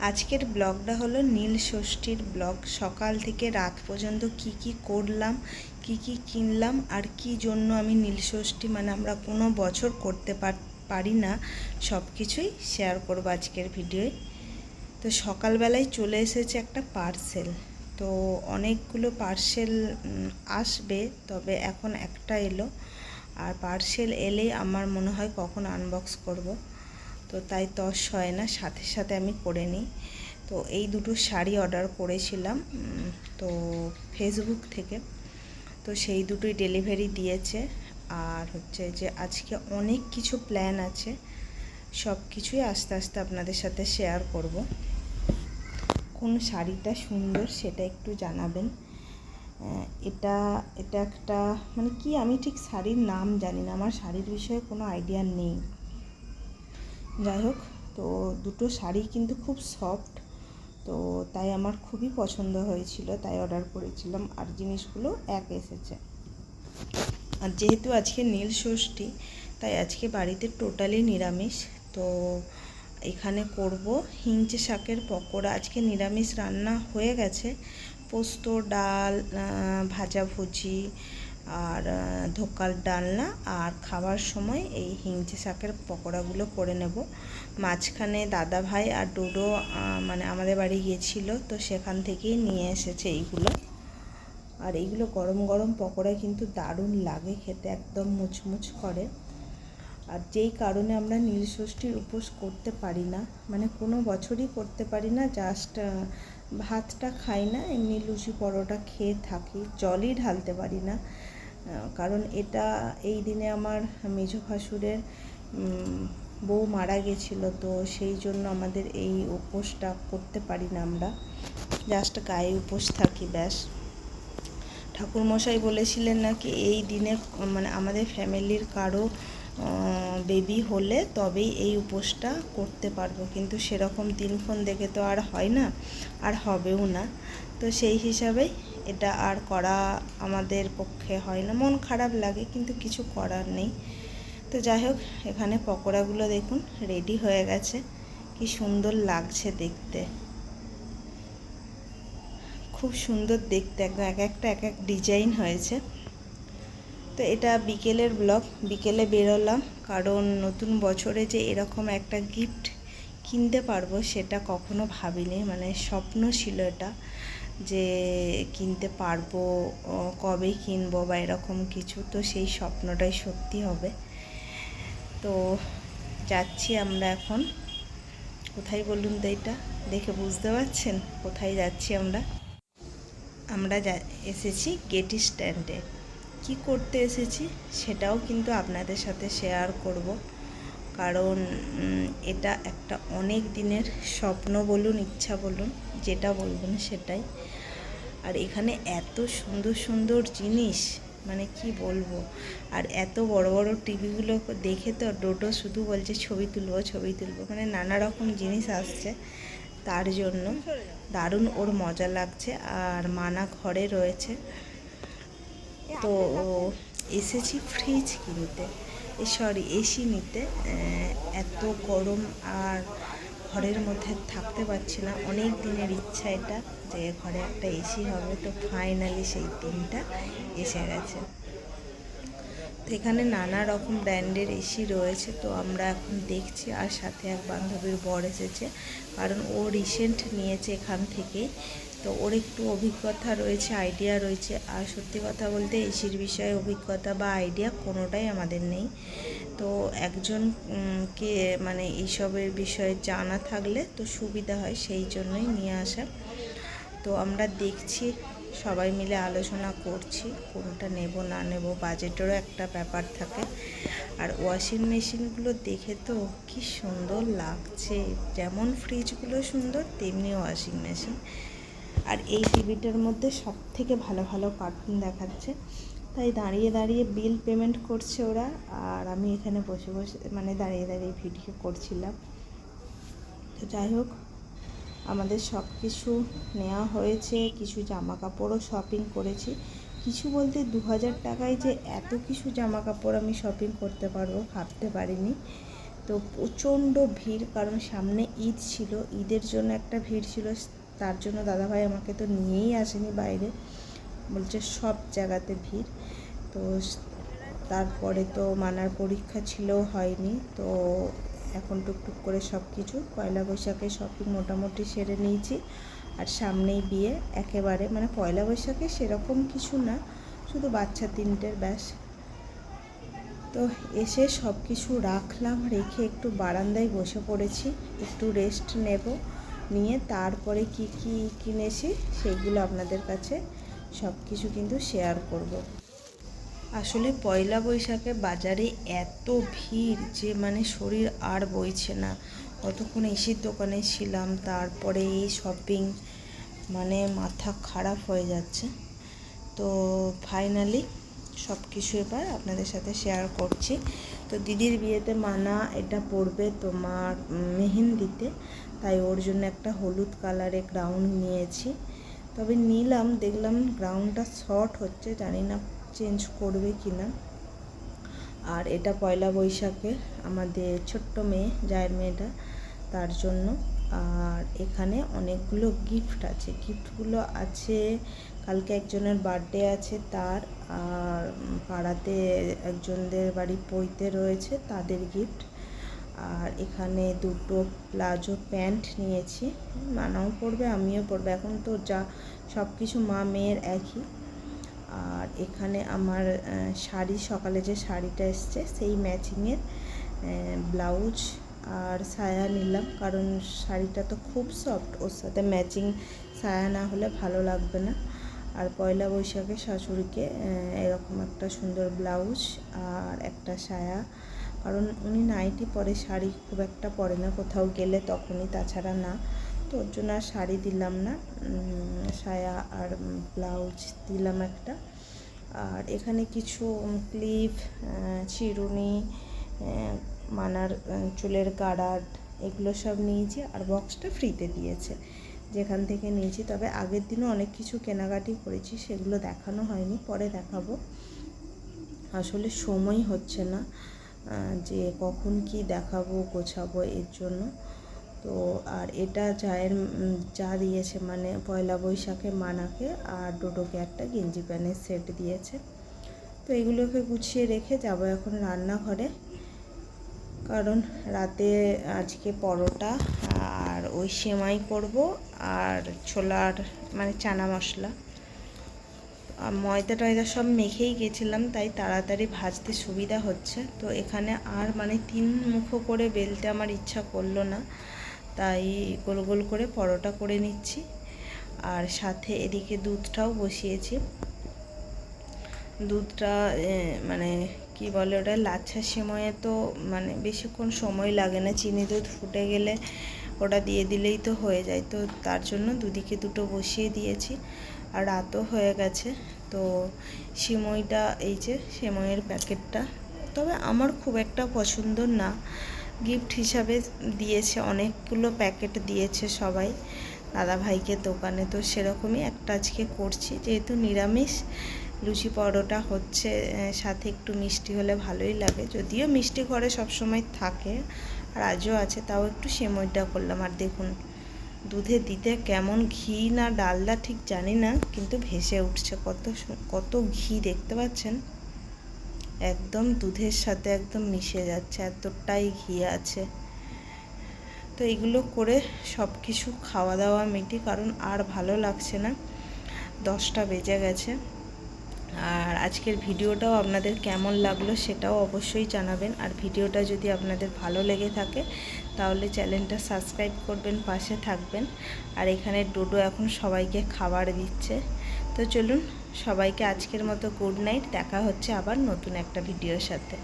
আজকের ব্লগটা হলো নীল ষষ্ঠীর ব্লগ। সকাল থেকে রাত পর্যন্ত কি কি করলাম, কি কি কিনলাম, আর কি জন্য আমি নীল ষষ্ঠী মানে আমরা কোনো বছর করতে পার- না সব কিছুই শেয়ার করব আজকের ভিডিওয় তো সকালবেলায় চলে এসেছে একটা পার্সেল তো অনেকগুলো পার্সেল আসবে, তবে এখন একটা এলো। আর পার্সেল এলেই আমার মনে হয় কখন আনবক্স করব। তো তাই তস হয় না, সাথে সাথে আমি করে নিই। তো এই দুটো শাড়ি অর্ডার করেছিলাম তো ফেসবুক থেকে। তো সেই দুটোই ডেলিভারি দিয়েছে। আর হচ্ছে যে আজকে অনেক কিছু প্ল্যান আছে, সব কিছুই আস্তে আস্তে আপনাদের সাথে শেয়ার করব। কোন শাড়িটা সুন্দর সেটা একটু জানাবেন। এটা এটা একটা মানে কি আমি ঠিক শাড়ির নাম জানি না, আমার শাড়ির বিষয়ে কোনো আইডিয়া নেই। যাই হোক, তো দুটো শাড়ি কিন্তু খুব সফট তো তাই আমার খুবই পছন্দ হয়েছিল, তাই অর্ডার করেছিলাম আর জিনিসগুলো এক এসেছে। আর যেহেতু আজকে নীল ষষ্ঠী, তাই আজকে বাড়িতে টোটালি নিরামিষ, তো এখানে করব হিঞ্চে শাকের পকোড়া। আজকে নিরামিষ রান্না হয়ে গেছে, পোস্ত, ডাল ভাজাভুজি আর ধোকার ডালনা আর খাবার সময় এই হিঞ্চে শাকের পকোড়াগুলো করে নেব। মাঝখানে দাদা ভাই আর ডোডো মানে আমাদের বাড়ি গিয়েছিল, তো সেখান থেকেই নিয়ে এসেছে এইগুলো। আর এইগুলো গরম গরম পকোড়া কিন্তু দারুণ লাগে, খেতে একদম মুচমুচ করে। আর যেই কারণে আমরা নীলষষ্ঠীর উপোস করতে পারি না মানে কোনো বছরই করতে পারি না জাস্ট ভাতটা খাই না, এমনি লুচি পরোটা খেয়ে থাকি, জলই ঢালতে পারি না। কারণ এটা এই দিনে আমার মেজো ভাসুরের বউ মারা গেছিল, তো সেই জন্য আমাদের এই উপোসটা করতে পারি না আমরা। জাস্ট গায়ে উপোস থাকি, ব্যাস। ঠাকুরমশাই বলেছিলেন নাকি এই দিনে মানে আমাদের ফ্যামিলির কারও বেবি হলে তবেই এই উপোসটা করতে পারব। কিন্তু সেরকম দিনক্ষণ দেখে তো আর হয় না, আর হবেও না। তো সেই হিসাবেই এটা আর করা আমাদের পক্ষে হয় না। মন খারাপ লাগে, কিন্তু কিছু করার নেই। তো যাই হোক, এখানে পকোড়াগুলো দেখুন রেডি হয়ে গেছে। কি সুন্দর লাগছে দেখতে। খুব সুন্দর দেখতে, একদম এক একটা, এক এক ডিজাইন হয়েছে। তো এটা বিকেলের ব্লগ বিকেলে বেরোলাম, কারণ নতুন বছরে যে এরকম একটা গিফট কিনতে পারব, সেটা কখনো ভাবিনি। মানে স্বপ্ন ছিল এটা। যে কিনতে পারব কবে কিনবো বা এরকম কিছু, তো সেই স্বপ্নটাই সত্যি হবে। তো যাচ্ছি আমরা এখন। কোথায় বলুন তো এটা? দেখে বুঝতে পারছেন? কোথায় যাচ্ছি আমরা? আমরা যা, এসেছি গেটি স্ট্যান্ডে কি করতে এসেছি সেটাও কিন্তু আপনাদের সাথে শেয়ার করব। কারণ এটা একটা অনেক দিনের স্বপ্ন বলুন, ইচ্ছা বলুন, যেটা বলবেন সেটাই। আর এখানে এত সুন্দর সুন্দর জিনিস মানে কি বলব? আর এত বড় বড় টিভিগুলো দেখে তো ডোডো শুধু বলছে, ছবি তুলবো ছবি তুলবো। মানে নানা রকম জিনিস আসছে তার জন্য। দারুণ ওর মজা লাগছে আর মানা ঘরে রয়েছে। তো এসেছি ফ্রিজ কিনতে। সরি এসি নিতে এত গরম আর ঘরের মধ্যে থাকতে পারছি না। অনেক দিনের ইচ্ছা এটা যে ঘরে একটা এসি হবে, তো ফাইনালি সেই দিনটা এসে গেছে। তো এখানে নানা রকম ব্র্যান্ডের এসি রয়েছে, তো আমরা এখন দেখছি আর সাথে এক বান্ধবীর বর এসেছে, কারণ ও রিসেন্ট নিয়েছে এখান থেকে তো ওর একটু অভিজ্ঞতা রয়েছে আইডিয়া রয়েছে। আর সত্যি কথা বলতে এসির বিষয়ে অভিজ্ঞতা বা আইডিয়া কোনোটাই আমাদের নেই। তো একজন উম, কে মানে এইসবের বিষয়ে জানা থাকলে তো সুবিধা হয় সেই জন্যই নিয়ে আসা। তো আমরা দেখছি সবাই মিলে আলোচনা করছি কোনটা নেব না নেব বাজেটেরও একটা ব্যাপার থাকে। আর ওয়াশিং মেশিনগুলো দেখে তো কি সুন্দর লাগছে যেমন ফ্রিজগুলো সুন্দর তেমনি ওয়াশিং মেশিন আর এই টিভিটার মধ্যে সব থেকে ভালো ভালো কার্টুন দেখাচ্ছে। তাই দাঁড়িয়ে দাঁড়িয়ে বিল পেমেন্ট করছে ওরা, আর আমি এখানে বসে বসে মানে দাঁড়িয়ে দাঁড়িয়ে ভিডিও করছিলাম। তো যাই হোক, আমাদের সব কিছু নেওয়া হয়েছে, কিছু জামা কাপড়ও শপিং করেছি। কিছু বলতে দু হাজার টাকায় যে এত কিছু জামা কাপড় আমি শপিং করতে পারব ভাবতে পারিনি। তো প্রচণ্ড ভিড়, কারণ সামনে ঈদ ছিল, ঈদের জন্য একটা ভিড় ছিল তার জন্য দাদাভাই আমাকে তো নিয়েই আসেনি বাইরে। বলছে সব জায়গাতে ভিড়। তো তারপরে তো মানার পরীক্ষা ছিল হয়নি। তো এখন টুকটুক করে সব কিছু পয়লা বৈশাখে শপিং মোটামুটি সেরে নিয়েছি। আর সামনেই বিয়ে একেবারে। মানে পয়লা বৈশাখে সেরকম কিছু না। শুধু বাচ্চা তিনটের ব্যাস। তো এসে সব কিছু রাখলাম, রেখে একটু বারান্দায় বসে পড়েছি। একটু রেস্ট নেব। নিয়ে তারপরে কি কি কিনেছি সেগুলো আপনাদের কাছে সব কিছু কিন্তু শেয়ার করব। আসলে পয়লা বৈশাখে বাজারে এত ভিড় যে মানে শরীর আর বইছে না। কতক্ষণ এসির দোকানে ছিলাম, তারপরে এই শপিং মানে মাথা খারাপ হয়ে যাচ্ছে। তো ফাইনালি সব কিছু এবার আপনাদের সাথে শেয়ার করছি। তো দিদির বিয়েতে মানা, এটা পড়বে তোমার মেহেন্দিতে। তাই ওর জন্য একটা হলুদ কালারে গ্রাউন্ড নিয়েছি। তবে নিলাম, দেখলাম গ্রাউন্ডটা শর্ট হচ্ছে, জানি না চেঞ্জ করবে কি না আর এটা পয়লা বৈশাখে আমাদের ছোট্ট মেয়ে, জায়ের মেয়েটা, তার জন্য। আর এখানে অনেকগুলো গিফট আছে। গিফটগুলো আছে, কালকে একজনের বার্থডে আছে তার, আর পাড়াতে একজনদের বাড়ি পইতে রয়েছে তাদের গিফট আর এখানে দুটো প্লাজো প্যান্ট নিয়েছি। মানাও পড়বে, আমিও পড়বে। এখন তো যা সব কিছু মা মেয়ের একই। আর এখানে আমার শাড়ি, সকালে যে শাড়িটা এসছে সেই ম্যাচিংয়ের ব্লাউজ আর সায়া নিলাম। কারণ শাড়িটা তো খুব সফট, ওর সাথে ম্যাচিং সায়া না হলে ভালো লাগবে না। আর পয়লা বৈশাখে শাশুড়িকে এরকম একটা সুন্দর ব্লাউজ আর একটা সায়া কারণ উনি নাইটি পরে শাড়ি খুব একটা পরে না, কোথাও গেলে তখনই, তাছাড়া না। তো ওর জন্য আর শাড়ি দিলাম না। সায়া আর ব্লাউজ দিলাম একটা। আর এখানে কিছু ক্লিপ চিরুনি মানার চুলের গার্ড এগুলো সব নিয়েছি আর বক্সটা ফ্রিতে দিয়েছে। যেখান থেকে নিয়েছি। তবে আগের দিনও অনেক কিছু কেনাকাটি করেছি, সেগুলো দেখানো হয়নি, পরে দেখাবো। আসলে সময় হচ্ছে না। যে কখন কি দেখাবো, গোছাবো এর জন্য। তো আর এটা চায়ের চা দিয়েছে মানে পয়লা বৈশাখে মানাকে আর ডোডোকে একটা গেঞ্জি প্যানের সেট দিয়েছে। তো এগুলোকে গুছিয়ে রেখে যাব এখন রান্নাঘরে। কারণ রাতে আজকে পরোটা আর ওই সেমাই করব আর ছোলার মানে চানা মশলা। ময়দা টয়দা সব মেখেই গেছিলাম, তাই তাড়াতাড়ি ভাজতে সুবিধা হচ্ছে। তো এখানে আর মানে তিন মুখো করে বেলতে আমার ইচ্ছা করল না, তাই গোল গোল করে পরোটা করে নিচ্ছি। আর সাথে এদিকে দুধটাও বসিয়েছি। দুধটা মানে কি বলে ওটা, লাচ্ছা সময়ে তো মানে বেশিক্ষণ সময় লাগে না, চিনি দুধ ফুটে গেলে ওটা দিয়ে দিলেই তো হয়ে যায়। তো তার জন্য দুদিকে দুটো বসিয়ে দিয়েছি। আর রাতও হয়ে গেছে। তো সিমইটা, এই যে সিমইয়ের প্যাকেটটা, তবে আমার খুব একটা পছন্দ না। গিফট হিসাবে দিয়েছে, অনেকগুলো প্যাকেট দিয়েছে সবাই। দাদা ভাইকে দোকানে, তো সেরকমই একটা আজকে করছি। যেহেতু নিরামিষ, লুচি পরোটা হচ্ছে সাথে একটু মিষ্টি হলে ভালোই লাগে। যদিও মিষ্টি ঘরে সবসময় থাকে, আর আজও আছে, তাও একটু সেমইটা করলাম। আর দেখুন দুধে দিতে কেমন ঘি না ডালদা ঠিক জানি না, কিন্তু ভেসে উঠছে। কত কত ঘি দেখতে পাচ্ছেন? একদম দুধের সাথে একদম মিশে যাচ্ছে, এতটাই ঘি আছে। তো এগুলো করে সব কিছু খাওয়া দাওয়া মিটি কারণ আর ভালো লাগছে না। দশটা বেজে গেছে। আর আজকের ভিডিওটাও আপনাদের কেমন লাগল সেটাও অবশ্যই জানাবেন। আর ভিডিওটা যদি আপনাদের ভালো লেগে থাকে, তাহলে চ্যানেলটা সাবস্ক্রাইব করবেন, পাশে থাকবেন। আর এখানে ডোডো এখন সবাইকে খাবার দিচ্ছে। তো চলুন, সবাইকে আজকের মতো গুড নাইট দেখা হচ্ছে আবার নতুন একটা ভিডিওর সাথে।